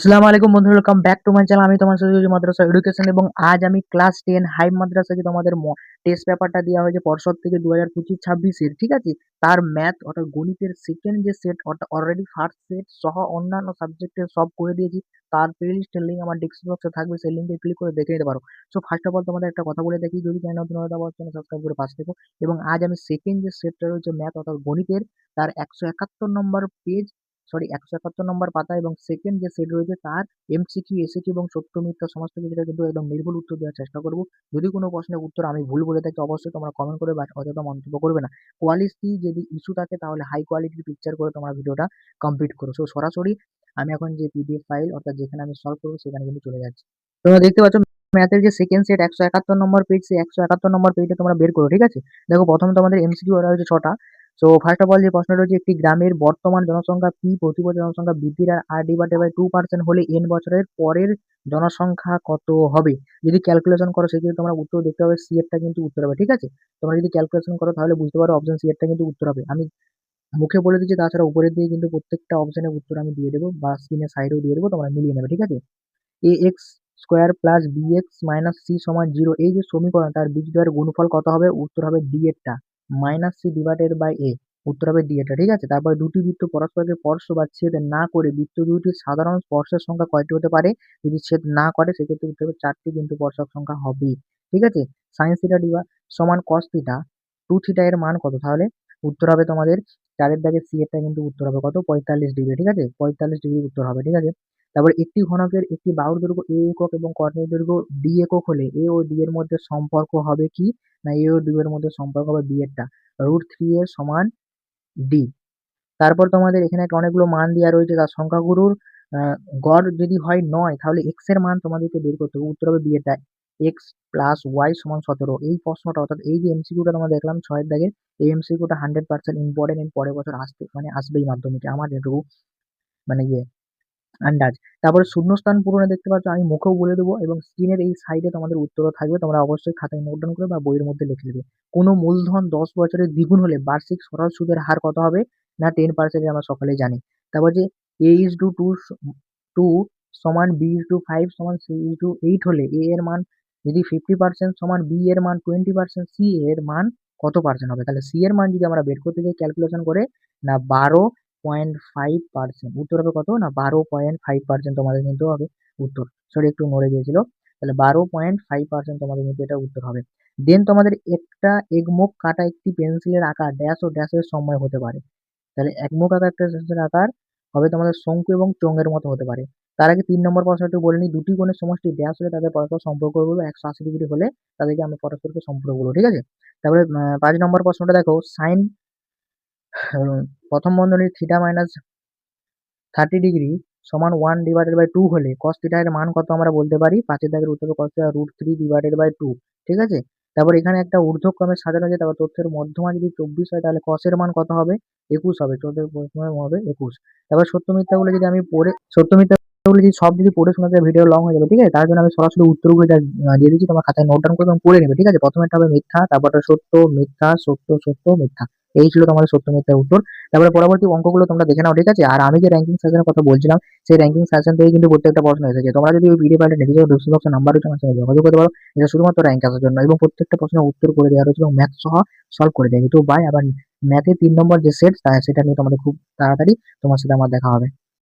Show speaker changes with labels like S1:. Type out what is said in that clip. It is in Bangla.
S1: আসসালামু আলাইকুম বন্ধুরা welcome back to my channel আমি তোমার সাথে মাদ্রাসা এডুকেশন এবং আজ আমি ক্লাস টেন হাই মাদ্রাসাকে তোমাদের টেস্ট পেপারটা দেওয়া হয়েছে পর্ষদ থেকে দু হাজার পঁচিশ ছাব্বিশের ঠিক আছে? তার ম্যাথ অর্থাৎ গণিতের সেকেন্ড যে সেট অর্থাৎ অলরেডি ফার্স্ট সেট সহ অন্যান্য সাবজেক্টের সব করে দিয়েছি। তার প্লে লিস্টের লিঙ্ক আমার ডিসক্রিপশন বক্সে থাকবে, সেই লিঙ্কে ক্লিক করে দেখে নিতে পারো। সো ফার্স্ট অফ অল তোমাদের একটা কথা বলে দেখি, যদি চ্যানেল নতুন হয়ে থাকো চ্যানেল সাবস্ক্রাইব করে পাশে থেকো। এবং আজ আমি সেকেন্ড যে সেটটা রয়েছে ম্যাথ অর্থাৎ গণিতের, তার একশো একাত্তর নম্বর পেজ সরি একশো একাত্তর নম্বর পাতা এবং সেকেন্ড যে সেট রয়েছে তার এমসিকিউ এসিকিউ এবং সত্য মিথ্যা সমস্ত কিছুটা কিন্তু একদম নির্ভুল উত্তর দেওয়ার চেষ্টা করব। যদি কোনো প্রশ্নের উত্তর আমি ভুল বলে থাকি অবশ্যই তোমরা কমেন্ট করে অযথা মন্তব্য করবে না। কোয়ালিটি যদি ইস্যু থাকে, তাহলে হাই কোয়ালিটির পিকচার করে তোমরা ভিডিওটা কমপ্লিট করো। সো সরাসরি আমি এখন যে পিডিএফ ফাইল অর্থাৎ যেখানে আমি সলভ করব, সেখানে কিন্তু চলে যাচ্ছি। তোমরা দেখতে পাচ্ছ ম্যাথের যে সেকেন্ড সেট একশো একাত্তর নম্বর পেজ সেই একশো একাত্তর নম্বর পেজটা তোমরা বের করো, ঠিক আছে? দেখো, প্রথমে তোমাদের এমসিকিউ ওরা হচ্ছে ছটা। সো ফার্স্ট অফ অল যে প্রশ্নটা হচ্ছে, একটি গ্রামের বর্তমান জনসংখ্যা পি প্রতি বছর জনসংখ্যা বৃদ্ধির আর r divided by two percent হলে এন বছরের পরের জনসংখ্যা কত হবে? যদি ক্যালকুলেশন করো, সেক্ষেত্রে তোমরা উত্তর দেখতে হবে সি এরটা কিন্তু উত্তর হবে, ঠিক আছে? তোমরা যদি ক্যালকুলেশন করো, তাহলে বুঝতে পারো অপশন সি এরটা কিন্তু উত্তর হবে। আমি মুখে বলে দিচ্ছি, তাছাড়া উপরের দিকে কিন্তু প্রত্যেকটা অপশনের উত্তর আমি দিয়ে দেবো বা স্ক্রিনের সাইডেও দিয়ে দেবো, তোমরা মিলিয়ে নেবে, ঠিক আছে? A x square plus b x minus c সমান জিরো এই যে সমীকরণ, তার বীজদ্বয়ের গুণফল কত হবে? উত্তর হবে D এরটা minus c divided by a উত্তর হবে ডি এটা, ঠিক আছে? তারপরে দুটি বৃত্ত পরস্পরকে স্পর্শ বা ছেদ না করে বৃত্ত দুটির সাধারণ স্পর্শের সংখ্যা কয়টি হতে পারে? যদি ছেদ না করে, সেক্ষেত্রে উত্তর হবে চারটি কিন্তু স্পর্শক সংখ্যা হবে ঠিক আছে? সাইন্স থিটা ডিভা সমান কস থিটা টু থিটা এর মান কত? তাহলে উত্তর হবে তোমাদের চারের দাগে সি এরটা কিন্তু উত্তর হবে কত? পঁয়তাল্লিশ ডিগ্রি ঠিক আছে? পঁয়তাল্লিশ ডিগ্রি উত্তর হবে, ঠিক আছে? তারপর একটি ঘনকের একটি বাহুর দৈর্ঘ্য এ একক এবং কর্ণের দৈর্ঘ্য ডি একক হলে এ ও ডি এর মধ্যে সম্পর্ক হবে কি? না এ ও ডি এর মধ্যে সম্পর্ক হবে বি এরটা রুট থ্রি এর সমান ডি তারপর তোমাদের এখানে অনেকগুলো মান দেওয়া রয়েছে, তার সংখ্যাগুলোর গড় যদি হয় নয়, তাহলে এক্সের মান তোমাদেরকে বের করতে হবে। উত্তর হবে বি এরটা এক্স প্লাস ওয়াই সমান সতেরো। এই প্রশ্নটা, অর্থাৎ এই যে এমসিকিউটা তোমরা দেখলাম ছয়ের দাগের এই এমসিকিউটা হান্ড্রেড পার্সেন্ট ইম্পর্টেন্ট পরের বছর আসতে মানে আসবেই মাধ্যমিকে। আমার যেটুকু মানে ইয়ে আন্দাজ। তারপরে শূন্যস্থান পূরণে দেখতে পাচ্ছ, আমি মুখেও বলে দেবো এবং স্ক্রিনের এই সাইডে তোমাদের উত্তরও থাকবে। তোমরা অবশ্যই খাতায় নোট ডাউন করে বা বইয়ের মধ্যে লিখে নেবে। কোনো মূলধন দশ বছরের দ্বিগুণ হলে বার্ষিক সরল সুদের হার কত হবে? না টেন পার্সেন্ট আমরা সকলেই জানি। তারপর যে a is to two two সমান বি ইজ টু ফাইভ সমান সি ইজ টু এইট হলে এ এর মান যদি ফিফটি পার্সেন্ট সমান বি এর মান টোয়েন্টি পার্সেন্ট সি এর মান কত পার্সেন্ট হবে? তাহলে সি এর মান যদি আমরা বের করতে যাই ক্যালকুলেশন করে, না, বারো পয়েন্ট ফাইভ পার্সেন্ট। উত্তর হবে কত? না, বারো পয়েন্ট ফাইভ পার্সেন্ট তোমাদের কিন্তু হবে উত্তর। সরি একটু নড়ে গিয়েছিল। তাহলে বারো পয়েন্ট ফাইভ পার্সেন্ট তোমাদের কিন্তু এটা উত্তর হবে। দেন তোমাদের একটা একমুখ কাটা একটি পেন্সিলের আকার ড্যাশ ও ড্যাশের সময় হতে পারে। তাহলে একমুখ আকার একটা পেন্সিলের আকার হবে তোমাদের শঙ্কু এবং চোঙের মতো হতে পারে। তার আগে তিন নম্বর প্রশ্ন একটু বলে নিই। দুটি কোণের সমষ্টি ড্যাশ হলে তাদের পরস্পর সম্পর্ক বলব একশো আশি ডিগ্রি হলে তাদেরকে আমরা পরস্পরকে সম্পর্ক বলব, ঠিক আছে? তারপরে পাঁচ নম্বর প্রশ্নটা দেখো। সাইন প্রথম বন্ধনীর থিটা মাইনাস থার্টি ডিগ্রি সমান ওয়ান ডিভাইডেড বাই টু হলে কস থিটা মান কত আমরা বলতে পারি? পাঁচের দাগের উত্তর cos theta root three divided by two ঠিক আছে? তারপর এখানে একটা ঊর্ধ্বক্রমে সাজানো যায় তারপর তথ্যের মধ্যমা যদি চব্বিশ হয় তাহলে কসের মান কত হবে? একুশ হবে, চোদ্দের প্রথমে হবে একুশ। তারপর সত্য মিথ্যাগুলো যদি আমি পড়ে, সত্য মিথ্যাগুলো যদি সব যদি পড়ে শোনাতে ভিডিও লং হয়ে যাবে, ঠিক আছে? তার জন্য আমি সরাসরি উত্তরগুলো দিয়ে দিচ্ছি, তোমার খাতায় নোট ডাউন করে, তুমি পড়ে নেবে, ঠিক আছে? প্রথমে হবে মিথ্যা তারপরটা সত্য মিথ্যা, সত্য সত্য মিথ্যা। এই ছিল তোমাদের সত্য মিথ্যার উত্তর। তারপরে পরবর্তী অঙ্কগুলো তোমরা দেখে নাও, ঠিক আছে? আর আমি যে র্যাঙ্কিং সেশনের কথা বলছিলাম, সেই র্যাঙ্কিং সেশন থেকে কিন্তু প্রত্যেকটা প্রশ্ন এসেছে। তোমরা যদি ওই ভিডিও ফাইলটা নিজেদের ডিসক্রিপশন বক্সে নাম্বার রয়েছে, আমার সঙ্গে যোগাযোগ করতে পারো। এটা শুধুমাত্র র্যাঙ্ক আসার জন্য এবং প্রত্যেকটা প্রশ্নের উত্তর করে দেওয়া রয়েছে এবং ম্যাথ সহ সলভ করে দেয় তো বাই আবার ম্যাথে তিন নম্বর যে সেট সেটা নিয়ে তোমাদের খুব তাড়াতাড়ি তোমার সাথে আমার দেখা হবে।